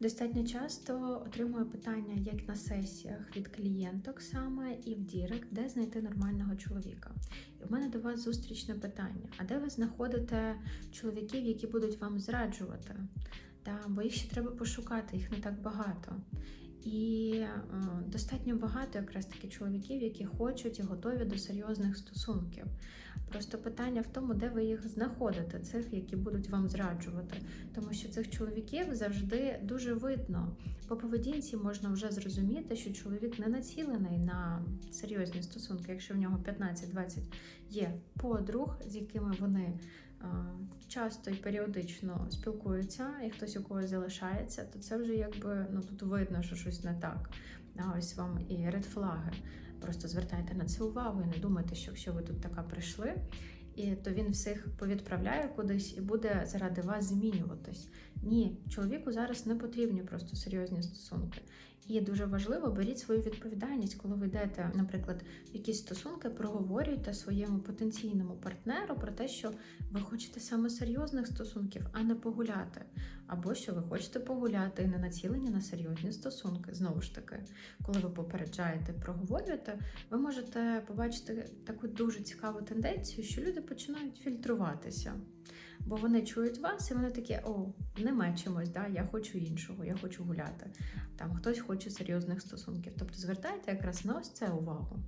Достатньо часто отримую питання як на сесіях від клієнток саме і в Дірект, де знайти нормального чоловіка. І в мене до вас зустрічне питання: а де ви знаходите чоловіків, які будуть вам зраджувати? Та, бо їх ще треба пошукати, їх не так багато. І е, достатньо багато якраз таки чоловіків, які хочуть і готові до серйозних стосунків. Просто питання в тому, де ви їх знаходите, цих, які будуть вам зраджувати. Тому що цих чоловіків завжди дуже видно. По поведінці можна вже зрозуміти, що чоловік не націлений на серйозні стосунки. Якщо в нього 15-20 є подруг, з якими вони часто і періодично спілкуються, і хтось у когось залишається, то це вже якби ну тут видно, що щось не так. А ось вам і редфлаги. Просто звертайте на це увагу і не думайте, що якщо ви тут така прийшли, і то він всіх повідправляє кудись і буде заради вас змінюватись. Ні, чоловіку зараз не потрібні просто серйозні стосунки. І дуже важливо беріть свою відповідальність, коли ви йдете, наприклад, в якісь стосунки, проговорюйте своєму потенційному партнеру про те, що ви хочете саме серйозних стосунків, а не погуляти. Або що ви хочете погуляти і не націлені на серйозні стосунки. Знову ж таки, коли ви попереджаєте, проговорюєте, ви можете побачити таку дуже цікаву тенденцію, що люди починають фільтруватися. Бо вони чують вас, і вони такі: о, не мечимось, да, я хочу іншого, я хочу гуляти. Там хтось хоче серйозних стосунків. Тобто звертайте якраз на ось це увагу.